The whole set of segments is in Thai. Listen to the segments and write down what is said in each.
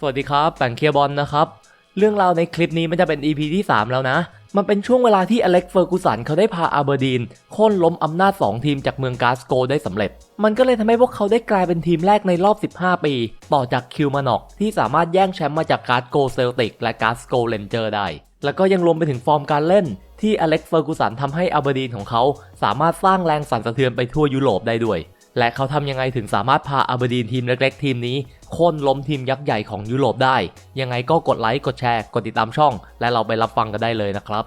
สวัสดีครับแป่งเคียบอลนะครับ เรื่องราวในคลิปนี้มันจะเป็น EP ที่ 3 แล้วนะ มันเป็นช่วงเวลาที่อเล็กเฟอร์กูสันเขาได้พาอาเบอร์ดีนโค่นล้มอำนาจ 2 ทีมจากเมืองกาสโกได้สำเร็จ มันก็เลยทำให้พวกเขาได้กลายเป็นทีมแรกในรอบ 15 ปี ต่อจากคิวมานอกที่สามารถแย่งแชมป์มาจากกาสโกเซลติกและกาสโกเรนเจอร์ได้ แล้วก็ยังรวมไปถึงฟอร์มการเล่น ที่อเล็กเฟอร์กูสันทำให้อาเบอร์ดีนของเขาสามารถสร้างแรงสั่นสะเทือนไปทั่วยุโรปได้ด้วยและเขาทำยังไงถึงสามารถพาอาเบอร์ดีนทีมเล็กๆ ทีมนี้ โค่นล้มทีมยักษ์ใหญ่ของยุโรปได้ ยังไงก็กดไลค์กดแชร์กดติดตามช่อง และเราไปรับฟังกันได้เลยนะครับ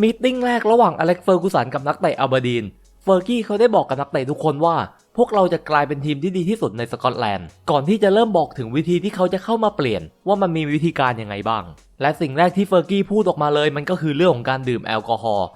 มีติ้งแรกระหว่างอเล็กเฟอร์กูสันกับนักเตะอาเบอร์ดีน เฟอร์กี้เขาได้บอกกับนักเตะทุกคนว่า พวกเราจะกลายเป็นทีมที่ดีที่สุดในสกอตแลนด์ ก่อนที่จะเริ่มบอกถึงวิธีที่เขาจะเข้ามาเปลี่ยน ว่ามันมีวิธีการยังไงบ้าง และสิ่งแรกที่เฟอร์กี้พูดออกมาเลยมันก็คือเรื่องของการดื่มแอลกอฮอล์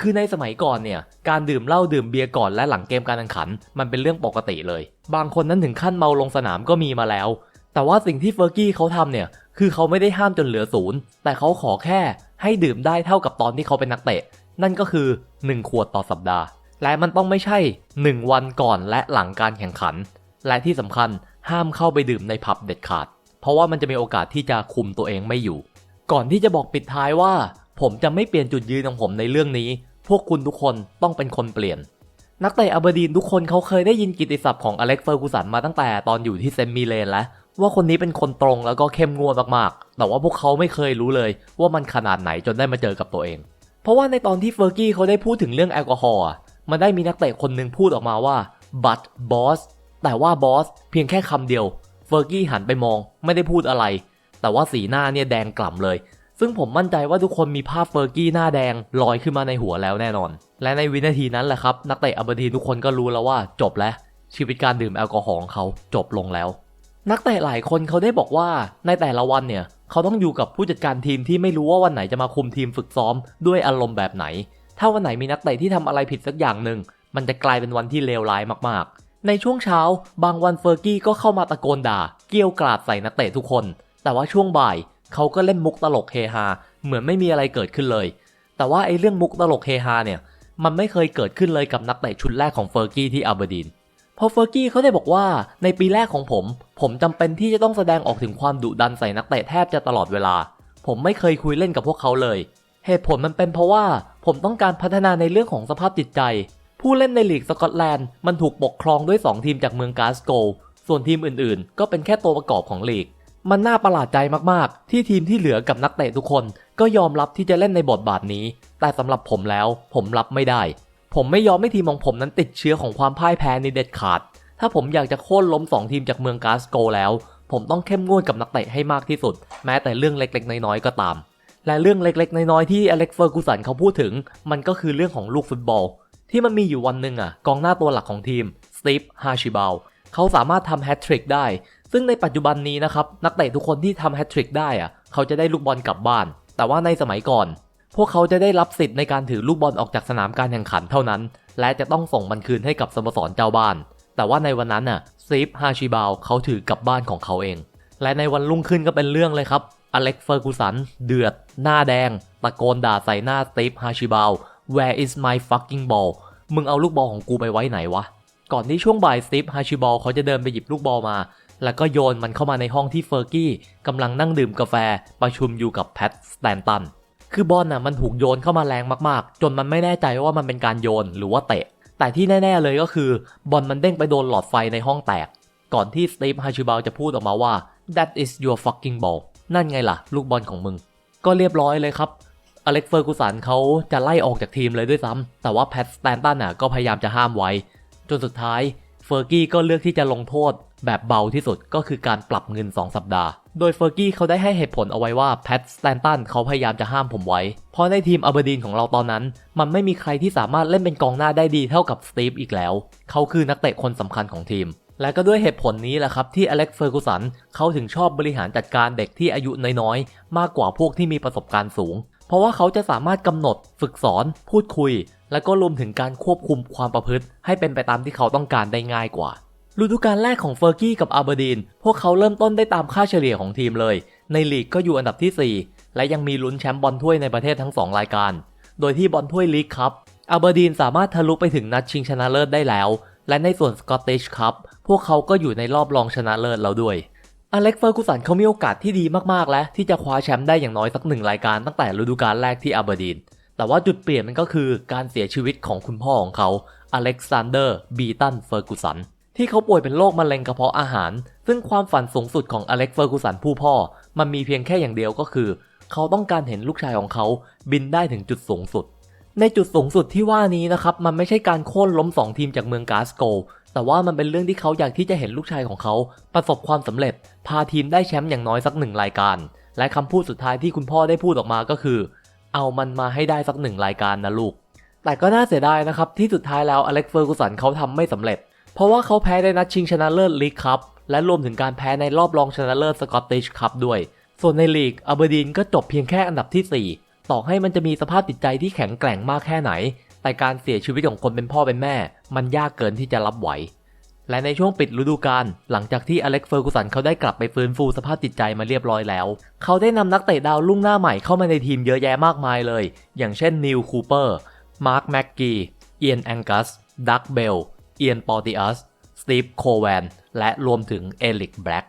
คือในสมัยก่อนเนี่ย การดื่มเหล้าดื่มเบียร์ก่อนและหลังเกมการแข่งขัน มันเป็นเรื่องปกติเลย บางคนนั้นถึงขั้นเมาลงสนามก็มีมาแล้ว แต่ว่าสิ่งที่เฟอร์กี้เขาทำเนี่ย คือเขาไม่ได้ห้ามจนเหลือศูนย์แต่เขาขอแค่ให้ดื่มได้เท่ากับตอนที่เขาเป็นนักเตะ นั่นก็คือ 1 ขวดต่อสัปดาห์ และมันต้องไม่ใช่ 1 วันก่อนและหลังการแข่งขัน และที่สำคัญห้ามเข้าไปดื่มในผับเด็ดขาด เพราะว่ามันจะมีโอกาสที่จะคุมตัวเองไม่อยู่ ก่อนที่จะบอกปิดท้ายว่า ผมจะไม่เปลี่ยนจุดยืนของผมในเรื่องนี้ พวกคุณทุกคนต้องเป็นคนเปลี่ยน นักเตะอาเบอร์ดีนทุกคนเขาเคยได้ยินกิติศัพท์ของอเล็กเฟอร์กูสันมาตั้งแต่ตอนอยู่ที่เซมมิเลนแล้วว่าคนนี้เป็นคนตรงแล้วก็เข้มงวดมากๆ แต่ว่าพวกเขาไม่เคยรู้เลย ว่ามันขนาดไหนจนได้มาเจอกับตัวเอง เพราะว่าในตอนที่เฟอร์กี้เขาได้พูดถึงเรื่องแอลกอฮอล์มันได้มีนักเตะคนหนึ่งพูดออกมาว่า but boss แต่ว่าบอสเพียงแค่คำเดียว เฟอร์กี้หันไปมอง ไม่ได้พูดอะไร แต่ว่าสีหน้าเนี่ยแดงกล่ำเลย ซึ่งผมมั่นใจว่าทุกคนมีภาพเฟอร์กี้หน้าแดงลอยขึ้นมาในหัวแล้วแน่นอน และในวินาทีนั้นแหละครับ นักเตะอัลเบอร์ทีทุกคนก็รู้แล้วว่าจบแล้ว ชีวิตการดื่มแอลกอฮอล์ของเขาจบลงแล้ว นักเตะหลายคนเขาได้บอกว่าในแต่ละวันเนี่ยเขาต้องอยู่กับผู้จัดการทีมที่ไม่รู้ว่าวันไหนจะมาคุมทีมฝึกซ้อมด้วยอารมณ์แบบไหน ถ้าวันไหนมีนักเตะที่ทำอะไรผิดสักอย่างหนึ่งมันจะกลายเป็นวันที่เลวร้ายมากๆ ในช่วงเช้า บางวันเฟอร์กี้ก็เข้ามาตะโกนด่า เกี้ยวกราดใส่นักเตะทุกคน แต่ว่าช่วงบ่าย เขาก็เล่นมุกตลกเฮฮาเหมือนไม่มีอะไรเกิดขึ้นเลย แต่ว่าไอ้เรื่องมุกตลกเฮฮาเนี่ยมันไม่เคยเกิดขึ้นเลยกับนักเตะชุดแรกของเฟอร์กี้ที่อัลเบอร์ดีนพอเฟอร์กี้เขาได้บอกว่าในปีแรกของผม ผมจำเป็นที่จะต้องแสดงออกถึงความดุดันใส่นักเตะแทบจะตลอดเวลา ผมไม่เคยคุยเล่นกับพวกเขาเลย เหตุผลมันเป็นเพราะว่าผมต้องการพัฒนาในเรื่องของสภาพจิตใจ ผู้เล่นในลีกสกอตแลนด์มันถูกปกครองด้วย 2 ทีมจากเมืองกาสโก ส่วนทีมอื่นๆ ก็เป็นแค่ตัวประกอบของลีก มันน่าประหลาดใจมากๆ ที่ทีมที่เหลือกับนักเตะทุกคนก็ยอมรับที่จะเล่นในบทบาทนี้ แต่สำหรับผมแล้วผมรับไม่ได้ ผมไม่ยอมให้ทีมของผมนั้นติดเชื้อของความพ่ายแพ้ในเด็ดขาด ถ้าผมอยากจะโค่นล้ม 2 ทีมจากเมืองกาสโกแล้ว ผมต้องเข้มงวดกับนักเตะให้มากที่สุด แม้แต่เรื่องเล็กๆ น้อยๆก็ตาม และเรื่องเล็กๆ น้อยๆที่อเล็กเฟอร์กูสันเขาพูดถึง มันก็คือเรื่องของลูกฟุตบอล ที่มันมีอยู่วันหนึ่งอะกองหน้าตัวหลักของทีมสตีฟฮาชิบาลเขาสามารถทำแฮตทริกได้ ซึ่งในปัจจุบันนี้นะครับนักเตะทุกคนที่ทำแฮตทริกได้อะเขาจะได้ลูกบอลกลับบ้าน แต่ว่าในสมัยก่อน พวกเขาจะได้รับสิทธิ์ในการถือลูกบอลออกจากสนามการแข่งขันเท่านั้น และจะต้องส่งมันคืนให้กับสโมสรเจ้าบ้าน แต่ว่าในวันนั้นน่ะสตีฟฮาชิบาลเขาถือกลับบ้านของเขาเอง และในวันรุ่งขึ้นก็เป็นเรื่องเลยครับอเล็กเฟอร์กูสันเดือด หน้าแดง ตะโกนด่าใส่หน้าสตีฟฮาชิบาล Where is my fucking ball มึงเอาลูกบอลของกูไปไว้ไหนวะ ก่อนที่ช่วงบ่ายสตีฟฮาชิบอลเขาจะเดินไปหยิบลูกบอลมา แล้วก็โยนมันเข้ามาในห้องที่เฟอร์กี้กำลังนั่งดื่มกาแฟประชุมอยู่กับแพทสแตนตัน คือบอลน่ะมันถูกโยนเข้ามาแรงมากๆ จนมันไม่แน่ใจว่ามันเป็นการโยนหรือว่าเตะ แต่ที่แน่ ๆเลยก็คือบอลมันเด้งไปโดนหลอดไฟในห้องแตก ก่อนที่สตีฟฮาชิบาลจะพูดออกมาว่า that is your fucking ball นั่นไงล่ะ ลูกบอลของมึง ก็เรียบร้อยเลยครับอเล็กเฟอร์กูสันเขาจะไล่ออกจากทีมเลยด้วยซ้ำแต่ว่าแพทสแตนตันน่ะก็พยายามจะห้ามไว้ จนสุดท้ายเฟอร์กี้ก็เลือกที่จะลงโทษ แบบเบาที่สุดก็คือการปรับเงิน 2 สัปดาห์ โดยเฟอร์กี้เขาได้ให้เหตุผลเอาไว้ว่าแพทสแตนตันเขาพยายามจะห้ามผมไว้ เพราะในทีมอัลเบอร์ดีนของเราตอนนั้น มันไม่มีใครที่สามารถเล่นเป็นกองหน้าได้ดีเท่ากับสตีฟอีกแล้ว เขาคือนักเตะคนสำคัญของทีม และก็ด้วยเหตุผลนี้แหละครับที่อเล็กเฟอร์กูสันเขาถึงชอบบริหารจัดการเด็กที่อายุน้อยๆมากกว่าพวกที่มีประสบการณ์สูง เพราะว่าเขาจะสามารถกำหนด ฝึกสอน พูดคุย และก็รวมถึงการควบคุมความประพฤติ ให้เป็นไปตามที่เขาต้องการได้ง่ายกว่า ฤดูกาลแรกของเฟอร์กี้กับอาเบอร์ดีน พวกเขาเริ่มต้นได้ตามค่าเฉลี่ยของทีมเลย ในลีกก็อยู่อันดับที่ 4 และยังมีลุ้นแชมป์บอลถ้วยในประเทศทั้ง 2 รายการ โดยที่บอลถ้วยลีกครับอาเบอร์ดีนสามารถทะลุไปถึงนัดชิงชนะเลิศได้แล้ว และในส่วนสกอตติชคัพพวกเขาก็อยู่ในรอบรองชนะเลิศแล้วด้วยอเล็กเฟอร์กูสันเขามีโอกาสที่ดีมากๆ แล้วที่จะคว้าแชมป์ได้อย่างน้อยสักหนึ่งรายการตั้งแต่ฤดูกาลแรกที่อาเบอร์ดีน แต่ว่าจุดเปลี่ยนมันก็คือการเสียชีวิตของคุณพ่อของเขาอเล็กซานเดอร์ บีตัน เฟอร์กูสัน ที่เขาป่วยเป็นโรคมะเร็งกระเพาะอาหาร ซึ่งความฝันสูงสุดของอเล็กเฟอร์กูสันผู้พ่อ มันมีเพียงแค่อย่างเดียวก็คือ เขาต้องการเห็นลูกชายของเขาบินได้ถึงจุดสูงสุด ในจุดสูงสุดที่ว่านี้นะครับ มันไม่ใช่การโค่นล้มสองทีมจากเมืองกาสโก แต่ว่ามันเป็นเรื่องที่เขาอยากที่จะเห็นลูกชายของเขา ประสบความสำเร็จ พาทีมได้แชมป์อย่างน้อยสักหนึ่งรายการ และคำพูดสุดท้ายที่คุณพ่อได้พูดออกมาก็คือ เอามันมาให้ได้สักหนึ่งรายการนะลูก แต่ก็น่าเสียดายนะครับที่สุดท้ายแล้วอเล็กเฟอร์กูสันเขาทำไม่สำเร็จ เพราะว่าเขาแพ้ในนัดชิงชนะเลิศลีกคัพและรวมถึงการแพ้ในรอบรองชนะเลิศสกอตติชคัพด้วย ส่วนในลีกอเบอร์ดีนก็จบเพียงแค่อันดับที่ 4 ต่อให้มันจะมีสภาพจิตใจที่แข็งแกร่งมากแค่ไหน แต่การเสียชีวิตของคนเป็นพ่อเป็นแม่ มันยากเกินที่จะรับไหวและในช่วงปิดฤดูกาลหลังจากที่อเล็กเฟอร์กูสันเขาได้กลับไปฟื้นฟูสภาพจิตใจมาเรียบร้อยแล้ว เขาได้นำนักเตะดาวรุ่งหน้าใหม่เข้ามาในทีมเยอะแยะมากมายเลย อย่างเช่นนิวคูเปอร์ มาร์คแม็กกี้ เอียนแองกัส ดักเบล เอียนปอติอัส สตีฟโคแวน และรวมถึงเอลิกแบล็ก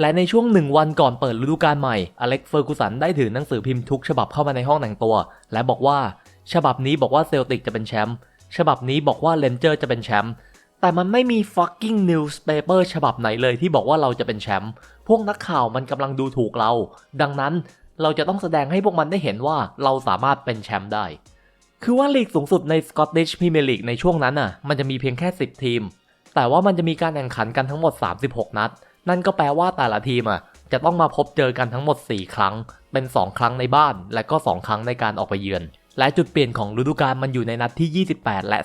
และในช่วงหนึ่งวันก่อนเปิดฤดูกาลใหม่ อเล็กเฟอร์กูสันได้ถือหนังสือพิมพ์ทุกฉบับเข้ามาในห้องแต่งตัว และบอกว่า ฉบับนี้บอกว่าเซลติกจะเป็นแชมป์ฉบับนี้บอกว่าเลนเจอร์จะเป็นแชมป์แต่มันไม่มี fucking newspaper ฉบับไหนเลยที่บอกว่าเราจะเป็นแชมป์พวกนักข่าวมันกำลังดูถูกเรา ดังนั้นเราจะต้องแสดงให้พวกมันได้เห็นว่าเราสามารถเป็นแชมป์ได้ คือว่าลีกสูงสุดใน Scottish Premier League ในช่วงนั้นน่ะ มันจะมีเพียงแค่ 10 ทีม แต่ว่ามันจะมีการแข่งขันกันทั้งหมด 36 นัด นั่นก็แปลว่าแต่ละทีมอะจะต้องมาพบเจอกันทั้งหมด 4 ครั้ง เป็น 2 ครั้งในบ้าน และก็ 2 ครั้งในการออกไปเยือน และจุดเปลี่ยนของฤดูกาลมันอยู่ในนัดที่ 28 และ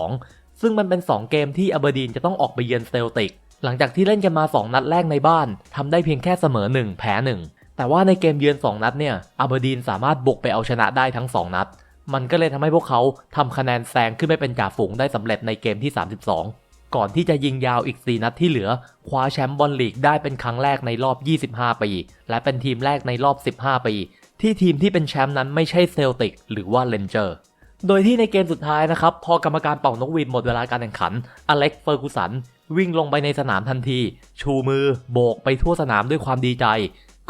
32 ซึ่งมันเป็น 2 เกมที่อเบอร์ดีนจะต้องออกไปเยือนเซลติก หลังจากที่เล่นกันมา 2 นัดแรกในบ้านทำได้เพียงแค่เสมอ 1 แพ้ 1 แต่ว่าในเกมเยือน 2 นัดเนี่ย อเบอร์ดีนสามารถบุกไปเอาชนะได้ทั้ง 2 นัด มันก็เลยทำให้พวกเขาทำคะแนนแซงขึ้นไปเป็นจ่าฝูงได้สำเร็จในเกมที่ 32 ก่อนที่จะยิงยาวอีก 4 นัดที่เหลือ คว้าแชมป์บอลลีกได้เป็นครั้งแรกในรอบ 25 ปี และเป็นทีมแรกในรอบ 15 ปี ที่ทีมที่เป็นแชมป์นั้นไม่ใช่เซลติกหรือว่าเลนเจอร์โดยที่ในเกมสุดท้ายนะครับ พอกรรมการเป่านกหวีดหมดเวลาการแข่งขัน อเล็กเฟอร์กูสัน วิ่งลงไปในสนามทันที ชูมือ โบกไปทั่วสนามด้วยความดีใจ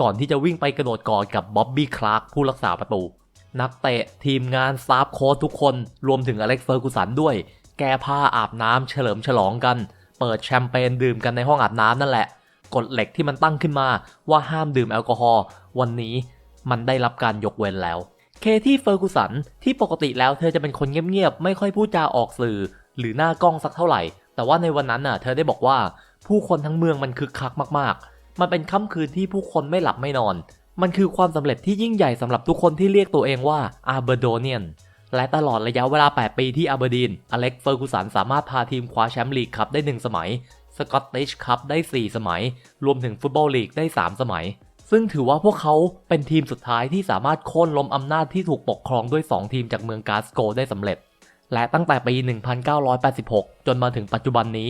ก่อนที่จะวิ่งไปกระโดดกอดกับบ๊อบบี้คลาร์กผู้รักษาประตู นักเตะทีมงานซาฟโค้ชทุกคน รวมถึงอเล็กเฟอร์กูสันด้วย แก้ผ้าอาบน้ำเฉลิมฉลองกัน เปิดแชมเปญดื่มกันในห้องอาบน้ำนั่นแหละกฎเหล็กที่มันตั้งขึ้นมาว่าห้ามดื่มแอลกอฮอล์วันนี้มันได้รับการยกเว้นแล้ว เคที่เฟอร์กูสันที่ปกติแล้วเธอจะเป็นคนเงียบๆ ไม่ค่อยพูดจาออกสื่อ หรือหน้ากล้องสักเท่าไหร่ แต่ว่าในวันนั้นน่ะ เธอได้บอกว่าผู้คนทั้งเมืองมันคึกคักมากๆ มันเป็นค่ำคืนที่ผู้คนไม่หลับไม่นอน มันคือความสำเร็จที่ยิ่งใหญ่สำหรับทุกคนที่เรียกตัวเองว่าอาร์เบโดเนียนและตลอดระยะเวลา 8 ปีที่อาร์เบอร์ดีน อเล็กเฟอร์กูสันสามารถพาทีมคว้าแชมป์ลีกคัพได้ 1 สมัย สกอตติชคัพได้ 4 สมัย รวมถึงฟุตบอลลีกได้ 3 สมัย ซึ่งถือว่าพวกเขาเป็นทีมสุดท้ายที่สามารถโค่นล้มอำนาจที่ถูกปกครองด้วย 2 ทีมจากเมืองกาสโกได้สำเร็จ และตั้งแต่ปี 1986 จนมาถึงปัจจุบันนี้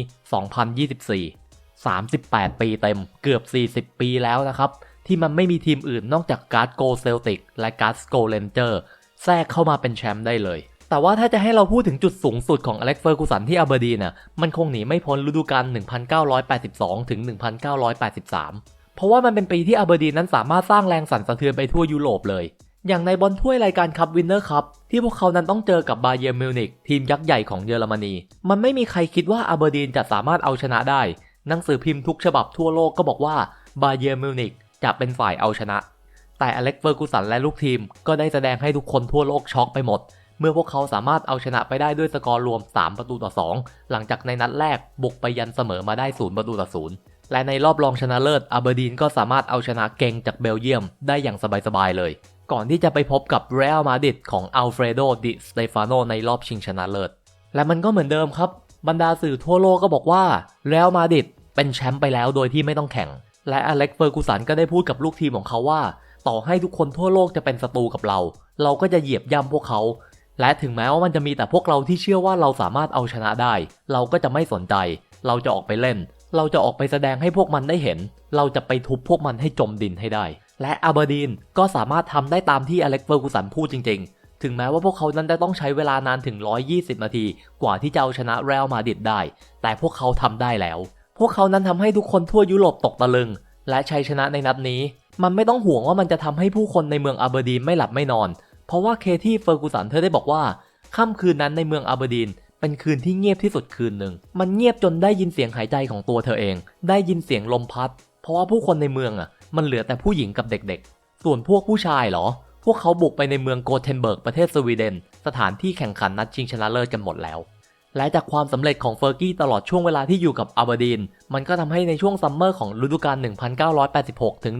2024 38 ปีเต็ม เกือบ 40 ปีแล้วนะครับ ที่มันไม่มีทีมอื่นนอกจากการ์ดโกเซลติกและการ์ดโกเลนเจอร์แทรกเข้ามาเป็นแชมป์ได้เลย แต่ว่าถ้าจะให้เราพูดถึงจุดสูงสุดของอเล็กเฟอร์กูสันที่อาเบอร์ดีนน่ะมันคงหนีไม่พ้นฤดูกาล 1982 ถึง 1983 เพราะว่ามันเป็นปีที่อาเบอร์ดีนนั้นสามารถสร้างแรงสั่นสะเทือนไปทั่วยุโรปเลย อย่างในบอลถ้วยรายการคัพวินเนอร์คัพที่พวกเขานั้นต้องเจอกับบาเยอร์มิวนิกทีมยักษ์ใหญ่ของเยอรมนี มันไม่มีใครคิดว่าอาเบอร์ดีนจะสามารถเอาชนะได้ หนังสือพิมพ์ทุกฉบับทั่วโลกก็บอกว่าบาเยร์มิวนิก จะเป็นฝ่ายเอาชนะ แต่อเล็กเฟอร์กูสันและลูกทีมก็ได้แสดงให้ทุกคนทั่วโลกช็อกไปหมด เมื่อพวกเขาสามารถเอาชนะไปได้ด้วยสกอร์รวม 3 ประตูต่อ 2 หลังจากในนัดแรกบุกไปยันเสมอมาได้ 0 ประตูต่อ 0 และในรอบรองชนะเลิศอาเบอร์ดีนก็สามารถเอาชนะเก่งจากเบลเยียมได้อย่างสบายๆเลย ก่อนที่จะไปพบกับเรอัลมาดริดของอัลเฟรโดดิสเตฟานโนในรอบชิงชนะเลิศ และมันก็เหมือนเดิมครับบรรดาสื่อทั่วโลกก็บอกว่าเรอัลมาดริดเป็นแชมป์ไปแล้วโดยที่ไม่ต้องแข่ง และอเล็กเฟอร์กูสันก็ได้พูดกับลูกทีมของเขาว่า ต่อให้ทุกคนทั่วโลกจะเป็นศัตรูกับเรา เราก็จะเหยียบย่ำพวกเขา และถึงแม้ว่ามันจะมีแต่พวกเราที่เชื่อว่าเราสามารถเอาชนะได้ เราก็จะไม่สนใจ เราจะออกไปเล่น เราจะออกไปแสดงให้พวกมันได้เห็น เราจะไปทุบพวกมันให้จมดินให้ได้ และอาบดีนก็สามารถทำได้ตามที่อเล็กเฟอร์กูสันพูดจริง ๆ ถึงแม้ว่าพวกเขานั้นจะต้องใช้เวลานานถึง 120 นาที กว่าที่จะเอาชนะเรอัลมาดริดได้ แต่พวกเขาทำได้แล้ว พวกเขานั้นทำให้ทุกคนทั่วยุโรปตกตะลึง และชัยชนะในนัดนี้ มันไม่ต้องห่วงว่ามันจะทำให้ผู้คนในเมืองอาเบอร์ดีนไม่หลับไม่นอน เพราะว่าเคที่เฟอร์กูสันเธอได้บอกว่าค่ำคืนนั้นในเมืองอาเบอร์ดีนเป็นคืนที่เงียบที่สุดคืนหนึ่ง มันเงียบจนได้ยินเสียงหายใจของตัวเธอเอง ได้ยินเสียงลมพัด เพราะว่าผู้คนในเมืองอะ มันเหลือแต่ผู้หญิงกับเด็กๆ ส่วนพวกผู้ชายเหรอ พวกเขาบุกไปในเมืองโกเทนเบิร์กประเทศสวีเดน สถานที่แข่งขันนัดชิงชนะเลิศกันหมดแล้ว และจากความสำเร็จของเฟอร์กี้ตลอดช่วงเวลาที่อยู่กับอาบดีน มันก็ทำให้ในช่วงซัมเมอร์ของฤดูกาล 1986 ถึง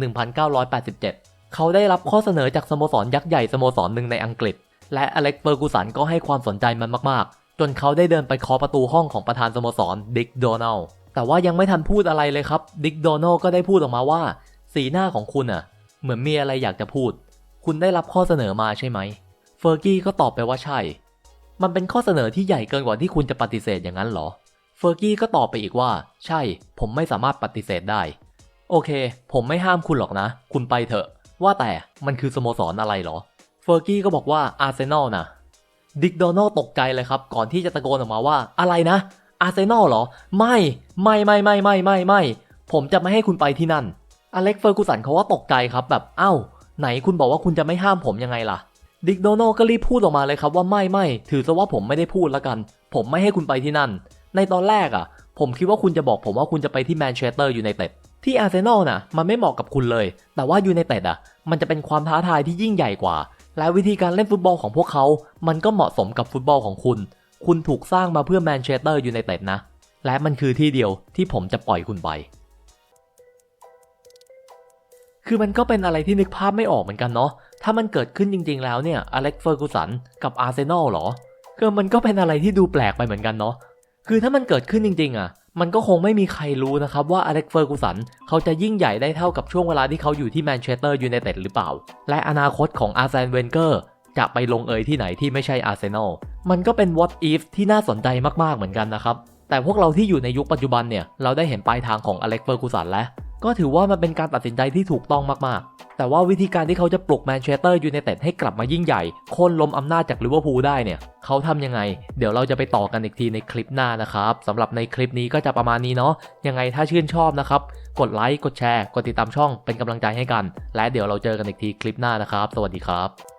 1987 เขาได้รับข้อเสนอจากสโมสรยักษ์ใหญ่สโมสรหนึ่งในอังกฤษ และอเล็กเฟอร์กูสันก็ให้ความสนใจมันมากๆ จนเขาได้เดินไปเคาะประตูห้องของประธานสโมสรดิกโดนัลแต่ว่ายังไม่ทันพูดอะไรเลยครับดิกโดนัลก็ได้พูดออกมาว่า สีหน้าของคุณอะ เหมือนมีอะไรอยากจะพูด คุณได้รับข้อเสนอมาใช่ไหมเฟอร์กี้ก็ตอบไปว่าใช่ มันเป็นข้อเสนอที่ใหญ่เกินกว่าที่คุณจะปฏิเสธอย่างนั้นเหรอ เฟอร์กี้ก็ตอบไปอีกว่า ใช่ ผมไม่สามารถปฏิเสธได้ โอเค ผมไม่ห้ามคุณหรอกนะ คุณไปเถอะ ว่าแต่มันคือสโมสรอะไรเหรอ เฟอร์กี้ก็บอกว่าอาร์เซนอลนะดิกโดนัลตกใจเลยครับ ก่อนที่จะตะโกนออกมาว่าอะไรนะ อาร์เซนอลเหรอ ไม่ ไม่ไม่ไม่ไม่ไม่ไม่ ผมจะไม่ให้คุณไปที่นั่น อเล็กเฟอร์กูสันเขาว่าตกใจครับแบบ เอ้า ไหนคุณบอกว่าคุณจะไม่ห้ามผมยังไงล่ะ ดิกโดนัลก็รีบพูดออกมาเลยครับว่าไม่ไม่ถือซะว่าผมไม่ได้พูดแล้วกัน ผมไม่ให้คุณไปที่นั่น ในตอนแรกอะ ผมคิดว่าคุณจะบอกผมว่าคุณจะไปที่แมนเชสเตอร์ยูไนเต็ดที่อาร์เซนอลน่ะมันไม่เหมาะกับคุณเลย แต่ว่ายูไนเต็ดอะมันจะเป็นความท้าทายที่ยิ่งใหญ่กว่า และวิธีการเล่นฟุตบอลของพวกเขา มันก็เหมาะสมกับฟุตบอลของคุณ คุณถูกสร้างมาเพื่อแมนเชสเตอร์ยูไนเต็ดนะ และมันคือที่เดียวที่ผมจะปล่อยคุณไปคือมันก็เป็นอะไรที่นึกภาพไม่ออกเหมือนกันเนาะ ถ้ามันเกิดขึ้นจริง ๆ แล้วเนี่ยอเล็กเฟอร์กูสันกับอาร์เซนอลหรอก็มันก็เป็นอะไรที่ดูแปลกไปเหมือนกันเนาะคือถ้ามันเกิดขึ้นจริง ๆ อะ มันก็คงไม่มีใครรู้นะครับว่าอเล็กเฟอร์กูสันเขาจะยิ่งใหญ่ได้เท่ากับช่วงเวลาที่เขาอยู่ที่แมนเชสเตอร์ยูไนเต็ดหรือเปล่า และอนาคตของอาร์เซนเวนเกอร์จะไปลงเอยที่ไหนที่ไม่ใช่อาร์เซนอลมันก็เป็น what if ที่น่าสนใจมากๆเหมือนกันนะครับแต่พวกเราที่อยู่ในยุคปัจจุบันเนี่ยเราได้เห็นปลายทางของอเล็กเฟอร์กูสันแล้ว ก็ถือว่ามันเป็นการตัดสินใจที่ถูกต้องมากๆ แต่ว่าวิธีการที่เขาจะปลุกแมนเชสเตอร์ยูไนเต็ดให้กลับมายิ่งใหญ่โค่นล้มอำนาจจากลิเวอร์พูลได้เนี่ยเขาทำยังไง เดี๋ยวเราจะไปต่อกันอีกทีในคลิปหน้านะครับสำหรับในคลิปนี้ก็จะประมาณนี้เนาะยังไงถ้าชื่นชอบนะครับ กดไลค์กดแชร์ กดติดตามช่องเป็นกำลังใจให้กัน และเดี๋ยวเราเจอกันอีกทีคลิปหน้านะครับ สวัสดีครับ